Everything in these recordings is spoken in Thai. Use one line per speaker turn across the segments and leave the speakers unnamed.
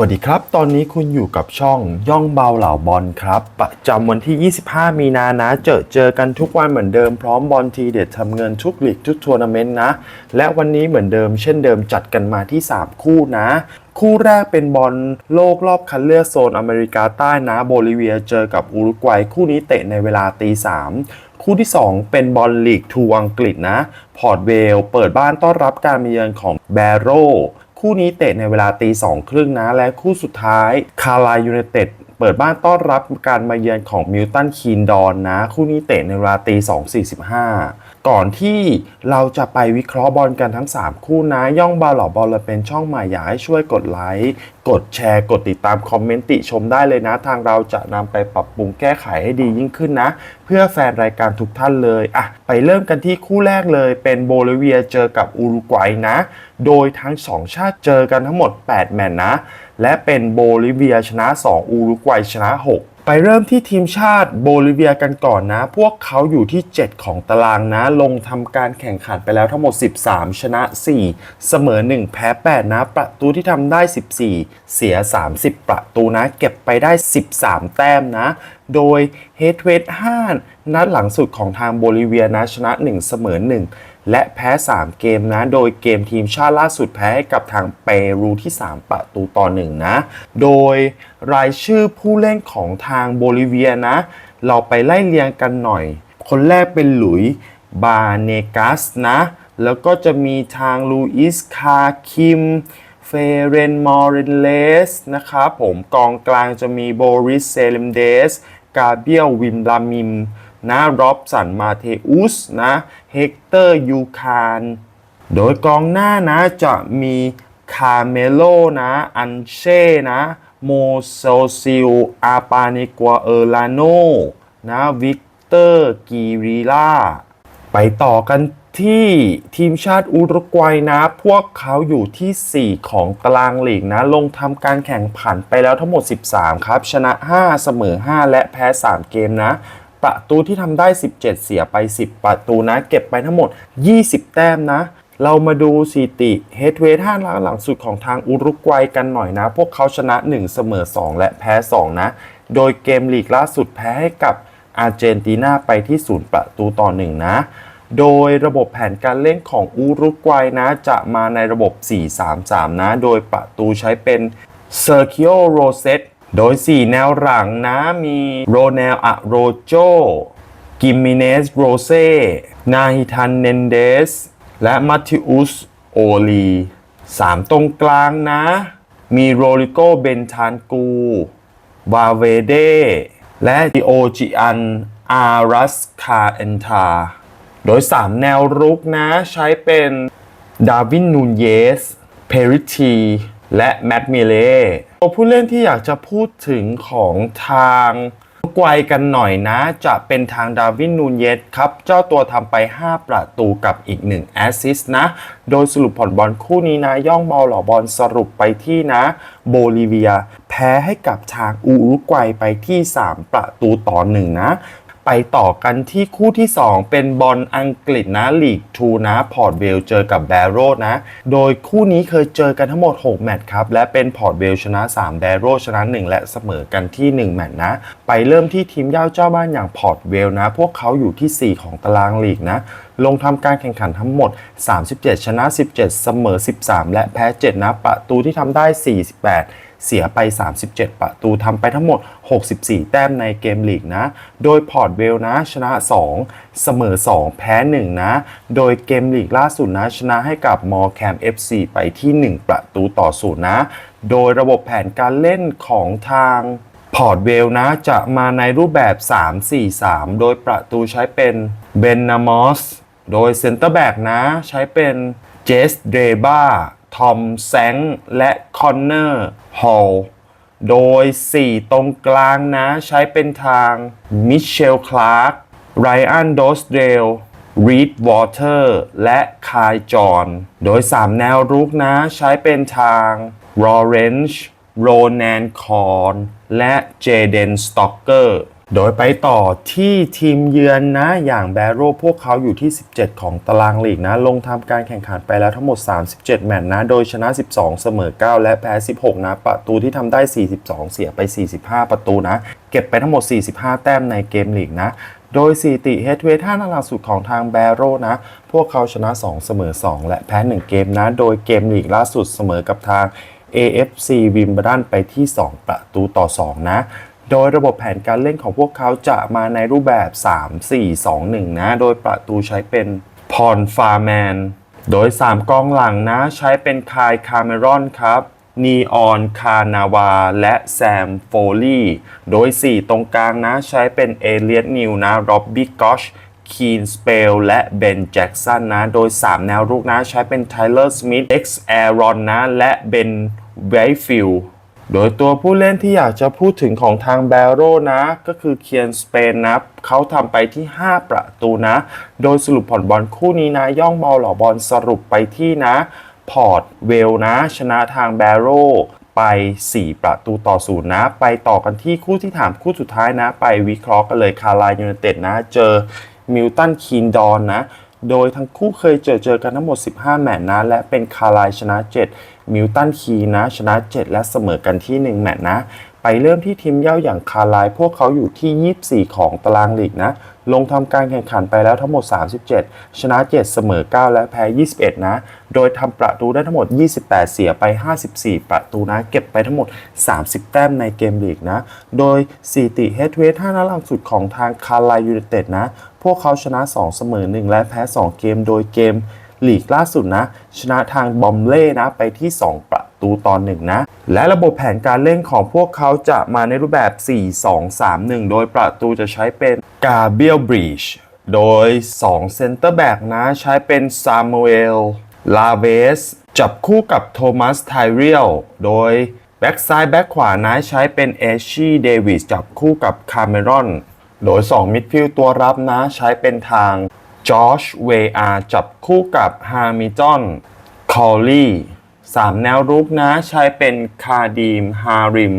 วัสดีครับ ตอนนี้คุณอยู่กับช่องย่องเบาเหล่าบอลครับ ประจำวันที่ 25 มีนานะ เจอเจอกันทุกวันเหมือนเดิมพร้อมบอลทีเด็ดทำเงินทุกลีกทุกทัวร์นาเมนต์นะ และวันนี้เหมือนเดิมเช่นเดิมจัดกันมาที่ 3 คู่นะ คู่แรกเป็นบอลโลกรอบคัดเลือกโซนอเมริกาใต้นะโบลิเวียเจอกับอุรุกวัยคู่นี้เตะในเวลาตีสามคู่ที่ 2 เป็นบอลลีกทูอังกฤษนะ พอร์ตเวลเปิดบ้านต้อนรับการมาเยือนของแบโร คู่นี้เตะในเวลาตีสองครึ่งนะ และคู่สุดท้ายคาร์ไลยูไนเต็ดเปิดบ้านต้อนรับการมาเยือนของมิลตันคีนดอนนะ คู่นี้เตะในเวลาตีสองสี่สิบห้า ก่อนที่เราจะไปวิเคราะห์บอลกันทั้ง 3 คู่นะ ย่องบาหลอบอลเราเป็นช่องใหม่อยากให้ช่วยกดไลค์กดแชร์ กดติดตามคอมเมนต์ติชมได้เลยนะ ทางเราจะนำไปปรับปรุงแก้ไขให้ดียิ่งขึ้นนะ เพื่อแฟนรายการทุกท่านเลยอะไปเริ่มกันที่คู่แรกเลย เป็นโบลิเวียเจอกับอุรุกวัยนะ โดยทั้ง 2 ชาติเจอกันทั้งหมด 8 แมตช์นะ และเป็นโบลิเวียชนะ 2 อุรุกวัยชนะ 6 ไปเริ่มที่ทีมชาติโบลิเวียกันก่อนนะ พวกเขาอยู่ที่ 7 ของตารางนะ ลงทำการแข่งขันไปแล้วทั้งหมด 13 ชนะ 4 เสมอ 1 แพ้ 8 นะ ประตูที่ทำได้ 14 เสีย 30 ประตูนะ เก็บไปได้ 13 แต้มนะ โดยเฮดเวท5นัดหลังสุดของทางโบลิเวียนะ ชนะ 1 เสมอ 1 และแพ้ 3 เกมนะ โดยเกมทีมชาติล่าสุดแพ้ให้กับทางเปรูที่ 3 ประตูต่อ1นะ โดยรายชื่อผู้เล่นของทางโบลิเวียนะ เราไปไล่เรียงกันหน่อย คนแรกเป็นหลุยส์บาเนกัสนะ แล้วก็จะมีทางลูอิสคาคิมเฟเรนมอรินเลสนะครับผมกองกลางจะมีโบริสเซเลมเดส กาเบียลวิมลามิม นะร็อบสันมาเทอุสนะเฮกเตอร์ยูคานโดยกองหน้านะจะมีคาเมโลนะอันเช่นะโมโซซิลอาปานิกัวเออร์ลาโนนะวิกเตอร์กีรีล่าไปต่อกันที่ทีมชาติอุรุกวัยนะ พวกเขาอยู่ที่ 4 ของตารางลีกนะ ลงทำการแข่งขันไปแล้วทั้งหมด 13 ครับ ชนะ 5 เสมอ 5 และแพ้ 3 เกมนะ ประตูที่ทำได้ 17 เสียไป 10 ประตูนะ เก็บไปทั้งหมด 20 แต้มนะ เรามาดูสถิติเฮดเวทห้าลังหลังสุดของทางอุรุกวัยกันหน่อยนะ พวกเขาชนะ 1 เสมอ 2 และแพ้ 2 นะ โดยเกมลีกล่าสุดแพ้ให้กับอาร์เจนตินาไปที่ 0 ประตูต่อ 1 นะ โดยระบบแผนการเล่นของอุรุกวัยนะ จะมาในระบบ 4-3-3 นะ โดยประตูใช้เป็น Sergio Rosset โโดย 4 แนวหลังนะมีโรเนลอะโรโจกิมมิเนสโรเซนาฮิทันเนนเดส และมัตติอุสโอลีสามตรงกลางนะ มีโรลิโกเบนทานกูวาเวเด และดิโอจิอันอารัสคาเอนทา โดย 3 แนวรุกนะ ใช้เป็น ดาวินนูนเยส เพริที และแมตต์มิเล่ตัวผู้เล่นที่อยากจะพูดถึงของทางกวยกันหน่อยนะ จะเป็นทางดาวินนูนเยสครับ เจ้าตัวทำไป 5 ประตูกับอีก 1 แอสซิสต์นะ โดยสรุปผลบอลคู่นี้นะ ย่องเบาหล่าบอลสรุปไปที่นะ โบลิเวีย แพ้ให้กับทางอุรุกวัยไปที่ 3 ประตูต่อ 1 นะ ไปต่อกันที่คู่ที่ 2 เป็นบอลอังกฤษนะลีก2นะพอร์ตเวลเจอกับแบโรนะ โดยคู่นี้เคยเจอกันทั้งหมด 6 แมตช์ครับ และเป็นพอร์ตเวลชนะ 3 แบโรชนะ 1 และเสมอกันที่ 1 แมตช์นะ ไปเริ่มที่ทีมเย่าเจ้าบ้านอย่างพอร์ตเวลนะ พวกเขาอยู่ที่ 4 ของตารางลีกนะลงทำการแข่งขันทั้งหมด 37 ชนะ 17 เสมอ 13 และแพ้ 7 นะ ประตูที่ทำได้ 48 เสียไป 37 ประตูทำไปทั้งหมด 64 แต้มในเกมลีกนะ โดยพอร์ตเวลนะชนะ 2 เสมอ 2 แพ้ 1 นะ โดยเกมลีกล่าสุดนะชนะให้กับมอแคม FC ไปที่ 1 ประตูต่อศูนย์นะ โดยระบบแผนการเล่นของทางพอร์ตเวลนะจะมาในรูปแบบ 3-4-3 โดยประตูใช้เป็นเบนนามอส โดยเซนเตอร์แบ็กนะใช้เป็นเจสเดบาทอมแซงและคอนเนอร์ ฮอลโดย 4 ตรงกลางนะ ใช้เป็นทางมิเชลคลาร์กไรอันโดสเดลรีดวอเตอร์และคายจอนโดย 3 แนวรุกนะ ใช้เป็นทางรอเรนจ์โรนแนนคอนและเจเดนสต็อกเกอร์ โดยไปต่อที่ทีมเยือนนะ อย่างแบโรพวกเขาอยู่ที่ 17 ของตารางลีกนะ ลงทำการแข่งขันไปแล้วทั้งหมด 37 แมตช์นะ โดยชนะ 12 เสมอ 9 และแพ้ 16 นะ ประตูที่ทำได้ 42 เสียไป 45 ประตูนะ เก็บไปทั้งหมด 45 แต้มในเกมลีกนะ โดยสิติเฮดเวท่านาล่าสุดของทางแบโรนะ พวกเขาชนะ 2 เสมอ 2 และแพ้ 1 เกมนะ โดยเกมลีกล่าสุดเสมอกับทาง AFC วิมเบ l ดันไปที่ 2 ประตูต่อ 2 นะ โดยระบบแผนการเล่นของพวกเขาจะมาในรูปแบบ 3-4-2-1 นะ โดยประตูใช้เป็นพรฟาร์แมน โดย 3กองหลังนะใช้เป็นคายคาเมรอนครับนีออนคานาวา และแซมโฟลีโดย 4 ตรงกลางนะใช้เป็นเอเลียตนิวนะร็อบบี้กอชคีนสเปลและเบนแจ็กสันนะ โดย 3 แนวรุกนะใช้เป็นไทเลอร์สมิธเอ็กซ์แอรอนนะ และเบนเวฟิล โดยตัวผู้เล่นที่อยากจะพูดถึงของทางแบโรนะ ก็คือเคียนสเปนนะเขาทำไปที่ 5 ประตูนะ โดยสรุปผลบอลคู่นี้นะ ย่องเบาหล่าบอลสรุปไปที่นะ พอร์ตเวลนะ ชนะทางแบโรไป 4 ประตูต่อศูนย์นะ ไปต่อกันที่คู่ที่ถามคู่สุดท้ายนะ ไปวิเคราะห์กันเลยคาร์ไลยูไนเต็ดนะ เจอมิลตันคีนดอนนะ โดยทั้งคู่เคยเจอเจอกันทั้งหมด 15 แมตช์นะ และเป็นคาร์ไลชนะ 7 มิลตันคีนะ ชนะ 7 และเสมอกันที่ 1 แมตช์นะ ไปเริ่มที่ทีมเย่าอย่างคาร์ไลพวกเขาอยู่ที่ 24 ของตารางลีกนะ ลงทำการแข่งขันไปแล้วทั้งหมด 37 ชนะ 7 เสมอ 9 และแพ้ 21 นะ โดยทำประตูได้ทั้งหมด 28 เสียไป 54 ประตูนะ เก็บไปทั้งหมด 30 แต้มในเกมลีกนะ โดยสถิติเฮดเวท5นัดหลังสุดของทางคาร์ไลยูไนเต็ดนะ พวกเขาชนะ 2 เสมอ 1 และแพ้ 2 เกมโดยเกมลีกล่าสุดนะ ชนะทางบอมเล่นะไปที่ 2 ประตูต่อ1นะ และระบบแผนการเล่นของพวกเขาจะมาในรูปแบบ 4-2-3-1 โดยประตูจะใช้เป็นกาเบียลบริชโดย 2 เซนเตอร์แบ็กนะ ใช้เป็นซามูเอลลาเวสจับคู่กับโทมัสไทเรียลโดยแบ็กซ้ายแบ็กขวานะใช้เป็นเอชี่เดวิสจับคู่กับคาเมรอน โดย 2 มิดฟิลด์ตัวรับนะใช้เป็นทางจอชเวอาจับคู่กับฮามิจอนคอลลี่สามแนวรุกนะใช้เป็นคาดีมฮาริม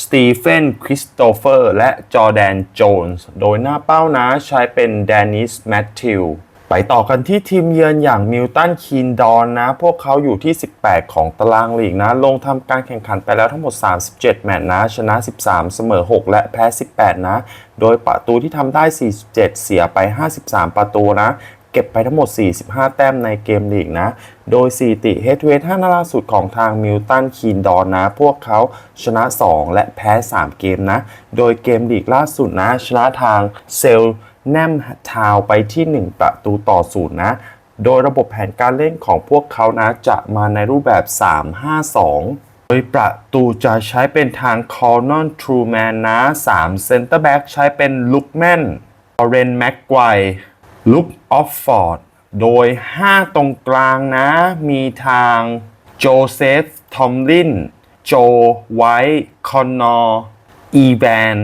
สตีเฟนคริสโตเฟอร์ และจอแดนโจนส์ โดยหน้าเป้านะใช้เป็นแดนิสแมทธิว ไปต่อกันที่ทีมเยือนอย่างมิลตันคีนดอนนะ พวกเขาอยู่ที่ 18 ของตารางลีกนะ ลงทำการแข่งขันไปแล้วทั้งหมด 37 แมตช์นะ ชนะ 13 เสมอ 6 และแพ้ 18 นะ โดยประตูที่ทำได้ 47 เสียไป 53 ประตูนะ เก็บไปทั้งหมด 45 แต้มในเกมลีกนะ โดยสถิติเฮดเวท5นัดล่าสุดของทางมิลตันคีนดอนนะ พวกเขาชนะ 2 และแพ้ 3 เกมนะ โดยเกมลีกล่าสุดนะ ชนะทางเซล แนมทาวไปที่ 1 ประตูต่อศูนย์นะ โดยระบบแผนการเล่นของพวกเขานะจะมาในรูปแบบ 3-5-2โดยประตูจะใช้เป็นทางคอร์นอนทรูแมนนะ3เซนเตอร์แบ็กใช้เป็นลุกแมนออเรนแม็กไกวลุกออฟฟอร์ด โดย 5 ตรงกลางนะ มีทางโจเซฟ ทอมลิน โจ ไวท์ คอนนอร์ อีแวน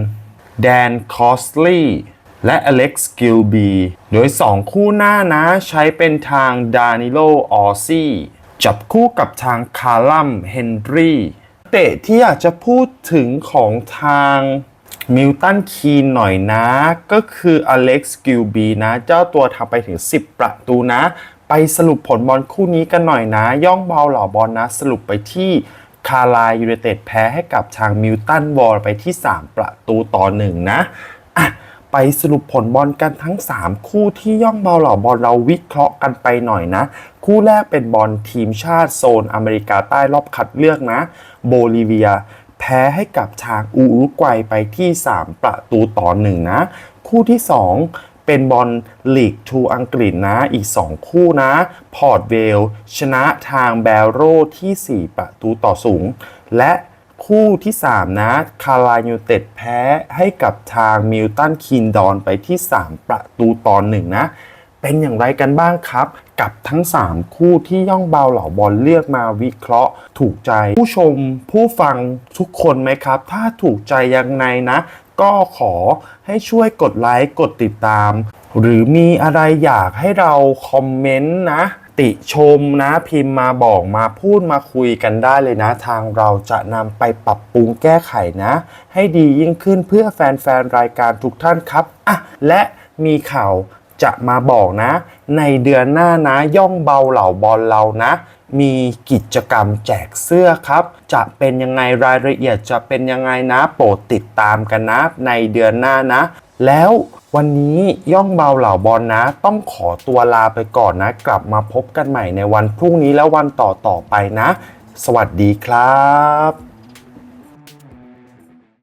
แดน คอสลีย์ และอเล็กซ์กิลบีโดย 2 คู่หน้านะใช้เป็นทางดานิโลออซี่จับคู่กับทางคาลัมเฮนรี่เตะที่อยากจะพูดถึงของทางมิลตันคีนหน่อยนะ ก็คืออเล็กซ์กิลบีนะ เจ้าตัวทำไปถึง 10 ประตูนะ ไปสรุปผลบอลคู่นี้กันหน่อยนะ ย่องเบาเหล่าบอลนะ สรุปไปที่คาร์ไลยูไนเต็ดแพ้ให้กับทางมิลตันวอลไปที่ 3 ประตูต่อหนึ่งนะ ไปสรุปผลบอลกันทั้ง 3 คู่ที่ย่องเบาเหล่าบอลเราวิเคราะห์กันไปหน่อยนะ คู่แรกเป็นบอลทีมชาติโซนอเมริกาใต้รอบคัดเลือกนะ โบลิเวีย แพ้ให้กับทางอูรุกวัยไปที่ 3 ประตูต่อหนึ่งนะ คู่ที่ 2เป็นบอลลีกทูอังกฤษนะ อีก 2 คู่นะ พอร์ตเวล ชนะทางแบโรที่ 4 ประตูต่อสูง และ คู่ที่ 3 นะ คารายูเต็ดแพ้ให้กับทางมิลตันคินดอนไปที่ 3 ประตูต่อหนึ่งนะ เป็นอย่างไรกันบ้างครับ กับทั้ง 3 คู่ที่ย่องเบาเหล่าบอลเลือกมาวิเคราะห์ ถูกใจผู้ชมผู้ฟังทุกคนไหมครับ ถ้าถูกใจยังไงนะ ก็ขอให้ช่วยกดไลค์กดติดตาม หรือมีอะไรอยากให้เราคอมเมนต์นะ ติชมนะพิมพ์มาบอกมาพูดมาคุยกันได้เลยนะ ทางเราจะนำไปปรับปรุงแก้ไขนะ ให้ดียิ่งขึ้นเพื่อแฟนๆ รายการทุกท่านครับอะและมีข่าวจะมาบอกนะ ในเดือนหน้านะย่องเบาเหล่าบอลเรานะ มีกิจกรรมแจกเสื้อครับ จะเป็นยังไงรายละเอียดจะเป็นยังไงนะ โปรดติดตามกันนะ ในเดือนหน้านะ แล้ววันนี้ย่องเบาเหล่าบอลนะ ต้องขอตัวลาไปก่อนนะ กลับมาพบกันใหม่ในวันพรุ่งนี้และวันต่อๆไปนะ สวัสดีครับ